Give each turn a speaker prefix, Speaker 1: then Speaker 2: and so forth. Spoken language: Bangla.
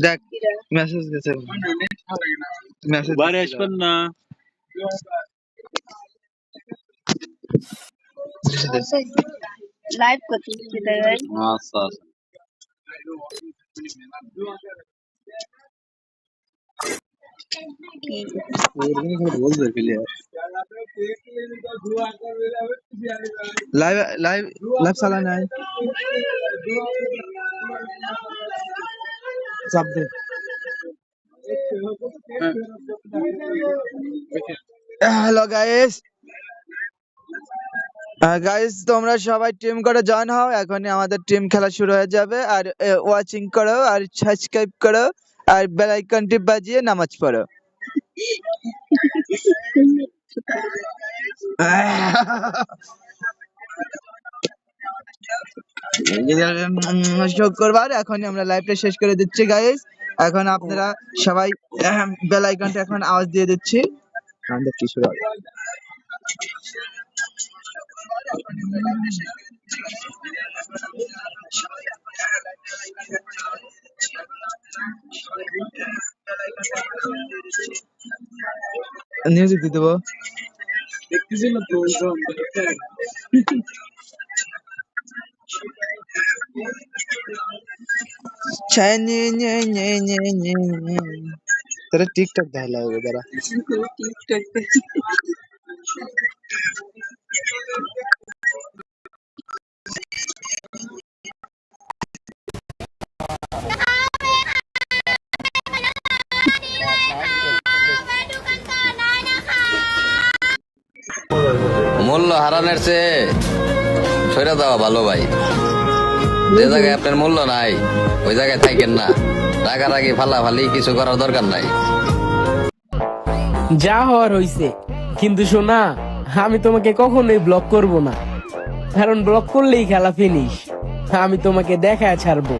Speaker 1: দেখ মেসেজ গেছে মেসেজ
Speaker 2: বারে আসবেন না
Speaker 3: লাইভ করতেছি তাই ভাই
Speaker 2: আচ্ছা আচ্ছা
Speaker 3: কি
Speaker 1: বলবে player live live live hello guys guys তোমরা সবাই টিম করে জয়েন হও। এখনই আমাদের টিম খেলা শুরু হয়ে যাবে। আর ওয়াচিং করো, আর সাবস্ক্রাইব করো, আর বেল আইকনটি বাজিয়ে নামাজ পড়ো। শুক্রবার, এখনই আমরা লাইভটা শেষ করে দিচ্ছি গাইস এখন আপনারা সবাই বেল আইকনটা এখন আওয়াজ দিয়ে দিচ্ছি। আমাদের কি শুরু হবে মিউজিক দিয়ে দেবো চাই নে নে নে নে নে নে। তোরা টিকটক দেখা লাগবে দাঁড়া
Speaker 4: মূল্য হারানোর চেয়ে সরে দেওয়া ভালো ভাই। যে জায়গায় আপনার মূল্য নাই, ওই জায়গায় থাকেন না। রাগারাগি, ফালাফালি কিছু করার দরকার নাই।
Speaker 5: যা হওয়ার হইছে। কিন্তু শোনা, আমি তোমাকে কখনোই ব্লক করব না। কারণ ব্লক করলেই খেলা ফিনিশ আমি তোমাকে দেখায় ছাড়বো।